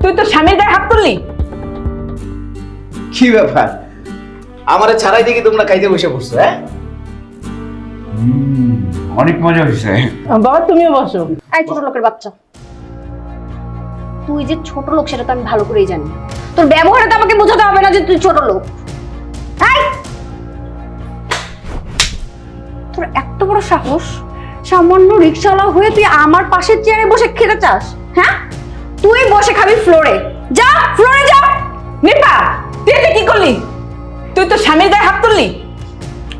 তুই তো স্বামীর গায়ে হাত তুললি? কি ব্যাপার? আমারে ছাড়াই দেখি তোমরা খাইতে বসে পড়ছো হ্যাঁ? অনেক মজা হয়েছে। বাবা তুমিও বসো। এই ছোট লোকের বাচ্চা। তুই যে ছোট লোক সেটা তো আমি ভালো করেই জানি। তোর ব্যবহারে তো আমাকে বোঝাতে হবে না যে তুই ছোট লোক! তোর এত বড় সাহস? সামান্য রিক্সাওয়ালা হয়ে তুই আমার পাশের চেয়ারে বসে খেতে চাস হ্যাঁ? তুই বসে খাবি ফ্লোরে। যা ফ্লোরে যা। নিপা তুই এটা কি করলি? তুই তো স্বামীর গায়ে হাত তুললি?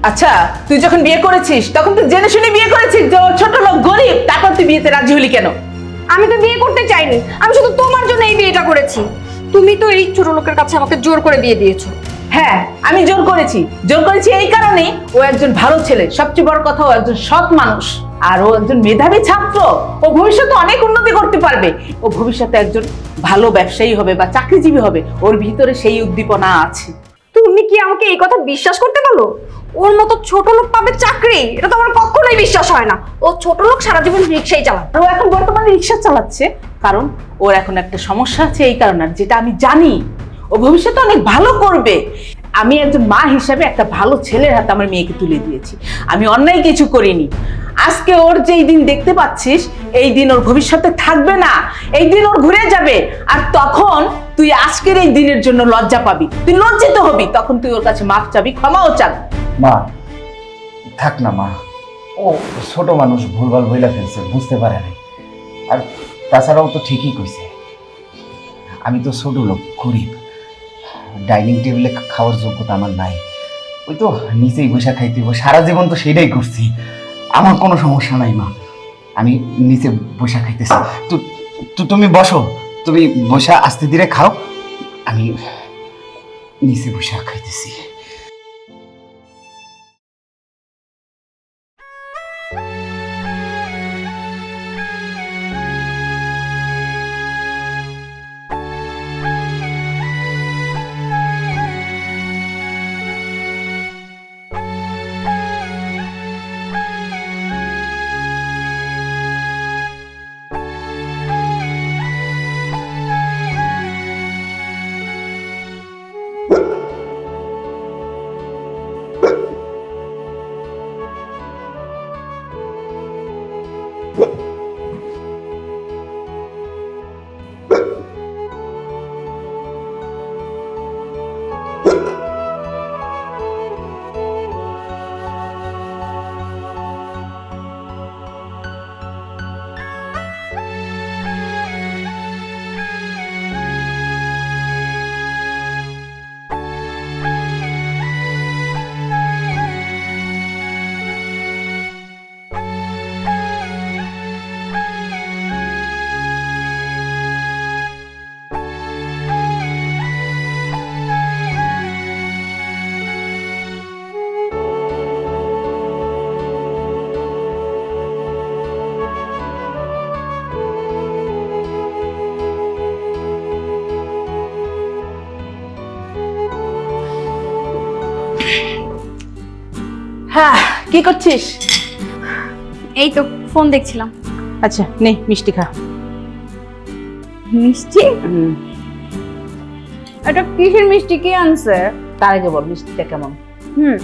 আচ্ছা তুই যখন বিয়ে করেছিস তখন তুই জেনে শুনে বিয়ে করেছিস যে ছোট লোক গরিব তারপর তুই বিয়েতে রাজি হলি কেন? আমি তো বিয়ে করতে চাইনি। আমি শুধু তোমার জন্য এই বিয়েটা করেছি। তুমি তো এই ছোট লোকের কাছে আমাকে জোর করে বিয়ে দিয়েছ। হ্যাঁ আমি জোর করেছি। জোর করেছি এই কারণে ও একজন ভালো ছেলে সবচেয়ে বড় কথা ও একজন সৎ মানুষ। আর ও একজন মেধাবী ছাত্র। ও ভবিষ্যতে অনেক উন্নতি করতে পারবে। ও ভবিষ্যতে একজন ভালো ব্যবসায়ী হবে বা চাকরিজীবী হবে। ওর ভিতরে সেই উদ্দীপনা আছে। তুমি কি আমাকে এই কথা বিশ্বাস করতে পারো ওর মতো ছোট লোক পাবে চাকরি? এটা তো আমার কখনোই বিশ্বাস হয় না। ও ছোট লোক সারা জীবন রিক্সাই চালায়। ও এখন বর্তমানে রিক্সা চালাচ্ছে। কারণ ওর এখন একটা সমস্যা আছে এই কারণে। যেটা আমি জানি ও ভবিষ্যতে অনেক ভালো করবে। আমি একজন মা হিসাবে একটা ভালো ছেলের হাতে আমার মেয়েকে তুলে দিয়েছি। আমি অন্যায় কিছু করিনি। আজকে ওর যেই দিন দেখতে পাচ্ছিস, এই দিন ওর ভবিষ্যতে থাকবে না। এই দিন ওর ঘুরে যাবে। আর তখন তুই আজকের এই দিনের জন্য লজ্জা পাবি। তুই লজ্জিত হবি। তখন তুই ওর কাছে মাফ চাবি, ক্ষমাও চাবি। মা, থাক না মা। ও ছোট মানুষ ভুলভাল বইলা ফেলছে, বুঝতে পারে নাই। আর তাছাড়াও তো ঠিকই কইছে। আমি তো ছোট লোক, গরিব। ডাইনিং টেবিলে খাওয়ার যোগ্যতা আমার নাই। ওই তো নিচেই বসে খাইতে। সারা জীবন তো সেটাই করছি। আমার কোনো সমস্যা নাই, মা। আমি নিচে বসে খাইতেছি। তো তুমি বসো। তুমি বসে আস্তে ধীরে খাও। আমি নিচে বসে খাইতেছি। কি করছিস? এই তো ফোন দেখছিলাম। আচ্ছা নে মিষ্টি খা। মিষ্টি? এটা কিসের মিষ্টি কি আনছে? তার আগে বল মিষ্টিটা কেমন? হুম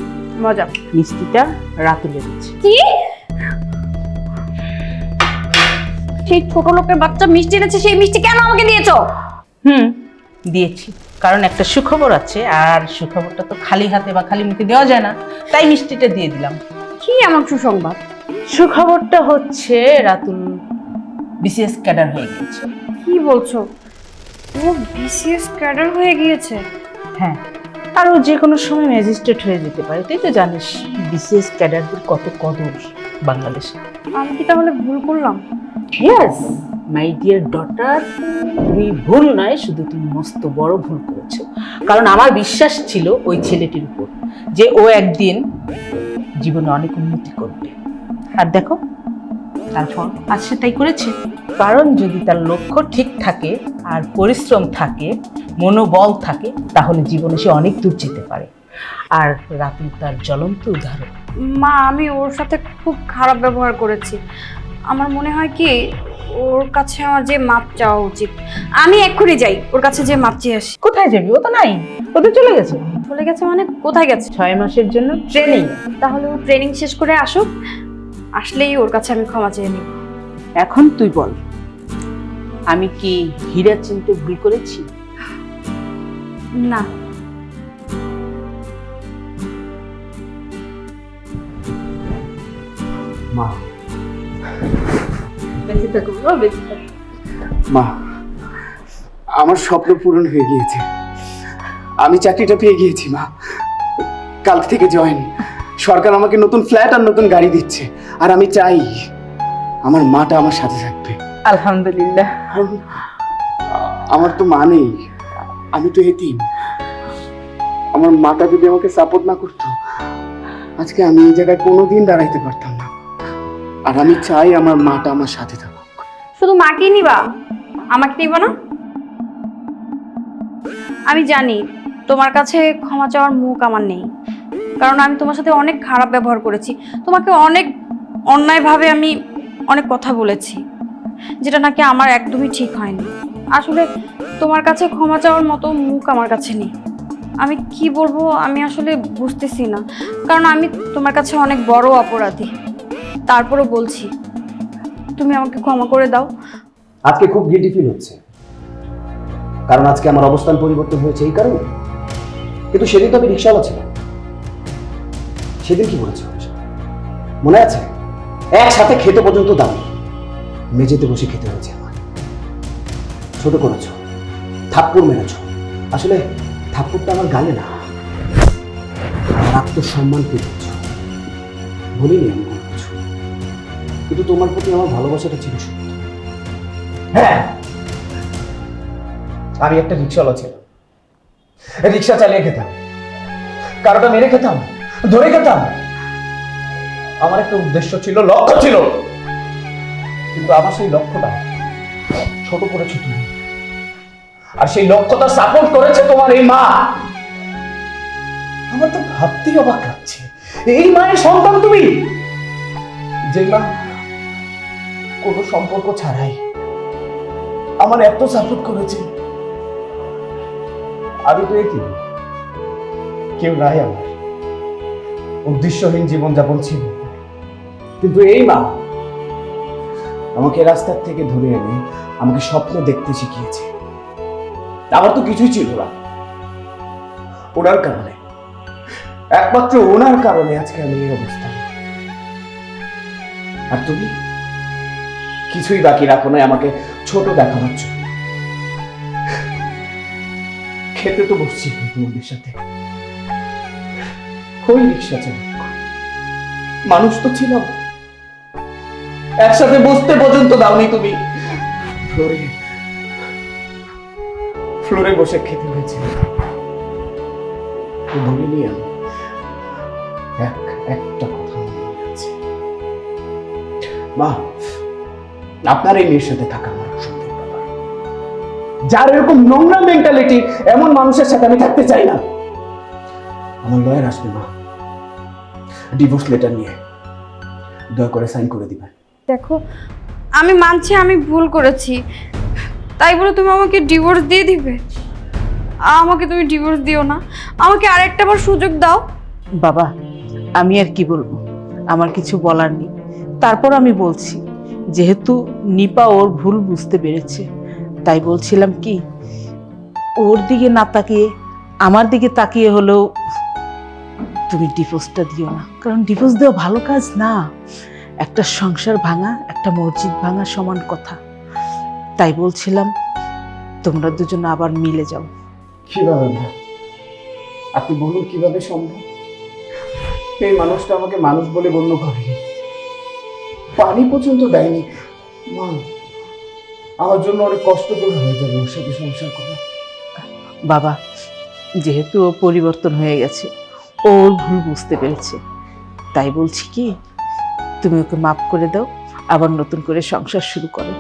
মজা। মিষ্টিটা রাতুলে দিচ্ছে কি? সেই ছোট লোকের বাচ্চা মিষ্টি এনেছে সেই মিষ্টি কেন আমাকে দিয়েছ? হুম দিয়েছি। কারণ একটা সুখবর আছে আর সুখবরটা তো খালি হাতে বা খালি মুখে দেওয়া যায় না। তাই মিষ্টিটা দিয়ে দিলাম। আমার সুসংবাদ। সুখবরটা হচ্ছে রাতুল বিসিএস ক্যাডার হয়ে গেছে কি বলছো? ও বিসিএস ক্যাডার হয়ে গিয়েছে? হ্যাঁ আর ও যে কোনো সময় ম্যাজিস্ট্রেট হয়ে যেতে পারে তুই তো জানিস বিসিএস ক্যাডারদের কত কদর বাংলাদেশে। আমি কি তাহলে ভুল করলাম? ইয়েস মাই ডিয়ার ডটার তুমি ভুল নয় শুধু তুমি মস্ত বড় ভুল করেছ। কারণ আমার বিশ্বাস ছিল ওই ছেলেটির উপর যে ও একদিন জীবনে অনেক উন্নতি করবে। আর দেখো তার ফল আজ সে তাই করেছে। কারণ যদি তার লক্ষ্য ঠিক থাকে আর পরিশ্রম থাকে মনোবল থাকে তাহলে জীবনে সে অনেক দূর যেতে পারে। আর রাতুল তার জ্বলন্ত উদাহরণ। মা আমি ওর সাথে খুব খারাপ ব্যবহার করেছি। আমার মনে হয় কি ওর কাছে আমার যে মাপ চাওয়া উচিত। আমি এক্ষুনি যাই ওর কাছে যে মাপ চেয়ে আসি। কোথায় যাবি? ও তো নাই। ও তো চলে গেছে? চলে গেছে মানে কোথায় গেছে? ছয় মাসের জন্য ট্রেনিং তাহলে ও ট্রেনিং শেষ করে আসুক আসলেই ওর কাছে আমি ক্ষমা চেয়ে নিব। এখন তুই বল আমি কি হীরা চিনতে ভুল করেছি? না। মা বেঁচে থাকো বেঁচে থাকো। মা আমার স্বপ্ন পূরণ হয়ে গিয়েছে। আমি চাকরিটা পেয়ে গিয়েছি মা। কাল থেকে জয়েন সরকার আমাকে নতুন ফ্ল্যাট আর নতুন গাড়ি দিচ্ছে। আর আমি চাই আমার মাটা আমার সাথে থাকবে। আলহামদুলিল্লাহ। আমার তো মা নেই আমি তো এতিম। আমার মাটা যদি আমাকে সাপোর্ট না করতো আজকে আমি এই জায়গায় কোনোদিন দাঁড়াইতে পারতাম আর আমি চাই আমার মাটা আমার সাথে থাকুক। শুধু মাকেই নিবা? আমাকে নিবা না? আমি জানি তোমার কাছে ক্ষমা চাওয়ার মুখ আমার নেই। কারণ আমি তোমার সাথে অনেক খারাপ ব্যবহার করেছি। তোমাকে অনেক অন্যায়ভাবে আমি অনেক কথা বলেছি, যেটা নাকি আমার একদমই ঠিক হয়নি। আসলে তোমার কাছে ক্ষমা চাওয়ার মতো মুখ আমার কাছে নেই। আমি কি বলব আমি আসলে বুঝতেছি না। কারণ আমি তোমার কাছে অনেক বড় অপরাধী। তারপরও বলছি, তুমি আমাকে ক্ষমা করে দাও। আজকে খুব গিল্টি ফিল হচ্ছে। কারণ আজকে আমার অবস্থান পরিবর্তন হয়েছে এই কারণে। কিন্তু সেদিন তো আমি রিক্সাওয়ালা ছিলাম। সেদিন কি বলেছে? মনে আছে? একসাথে খেতে পর্যন্ত দাম মেঝেতে বসে খেতে হয়েছে আমার। ছোট করেছ। থাপ্পড় মেরেছ। আসলে থাপ্পড়টা আমার গালে না। আত্মসম্মান পেয়েছ। বলিনি আমি কিন্তু তোমার প্রতি আমার ভালোবাসাটা ছিল সত্য। হ্যাঁ। আমি একটা রিক্সাওয়ালা ছিলাম। রিক্সা চালিয়ে খেতাম। কারোটা মেরে খেতাম, ধরে খেতাম। আমার একটা উদ্দেশ্য ছিল, লক্ষ্য ছিল। কিন্তু আমার সেই লক্ষ্যটা ছোট করেছ তুমি। আর সেই লক্ষ্যটা সাপোর্ট করেছে তোমার এই মা। আমার তো ভাবতেই অবাক লাগছে। এই মায়ের সন্তান তুমি? যে মা কোনো সম্পর্ক ছাড়াই। আমার এত সাপোর্ট করেছে। আমি তো একই। কেউ নাই আমার। উদ্দেশ্যহীন জীবনযাপন ছিল। কিন্তু এই মা আমাকে রাস্তার থেকে ধরে এনে আমাকে স্বপ্ন দেখতে শিখিয়েছে। আমার তো কিছুই ছিল না। ওনার কারণে। একমাত্র ওনার কারণে আজকে আমি এই অবস্থা আর তুমি? কিছুই বাকি রাখো না আমাকে ছোট দেখানোর জন্য খেতে তো বসছি তোমাদের সাথে। ওই রিক্সা চালক। মানুষ তো ছিলাম একসাথে বসতে পর্যন্ত দাওনি তুমি। ফ্লোরে ফ্লোরে বসে খেতে হয়েছে। আমি এক, একটা কথা মা আপনার এই মেয়ের সাথে থাকা আমার অসম্ভব ব্যাপার যার এরকম নোংরা মেন্টালিটি এমন মানুষের সাথে আমি থাকতে চাই না। আমার লয়ার আসবে মা। ডিভোর্স লেটার নিয়ে। দয়া করে সাইন করে দিবেন। দেখো আমি মানছি আমি ভুল করেছি। তাই বলে তুমি আমাকে ডিভোর্স দিয়ে দিবে? আমাকে তুমি ডিভোর্স দিও না। আমাকে আরেকটা বার সুযোগ দাও। বাবা আমি আর কি বলব? আমার কিছু বলার নেই। তারপর আমি বলছি। যেহেতু নিপা ওর ভুল বুঝতে পেরেছে, তাই বলছিলাম কি, ওর দিকে না তাকিয়ে, আমার দিকে তাকিয়ে হলেও তুমি ডিভোর্সটা দিও না। কারণ ডিভোর্স দেওয়া ভালো কাজ না। একটা সংসার ভাঙা, একটা মসজিদ ভাঙা সমান কথা। তাই বলছিলাম, তোমরা দুজন আবার মিলে যাও। কীভাবে? আপনি বলুন কীভাবে সম্ভব? এই মানুষটা আমাকে মানুষ বলে গণ্য করেনি পানি পর্যন্ত দেয়নি। মা আমার জন্য অনেক কষ্টকর হয়ে যাবে ওর সাথে সংসার করা। বাবা যেহেতু ও পরিবর্তন হয়ে গেছে ও ওর ভুল বুঝতে পেরেছে। তাই বলছি কি তুমি ওকে মাফ করে দাও আবার নতুন করে সংসার শুরু করো।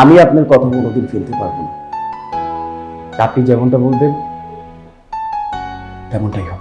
আমি আপনার কথা কোনোদিন ফেলতে পারব না। আপনি যেমনটা বলবেন তেমনটাই হবে।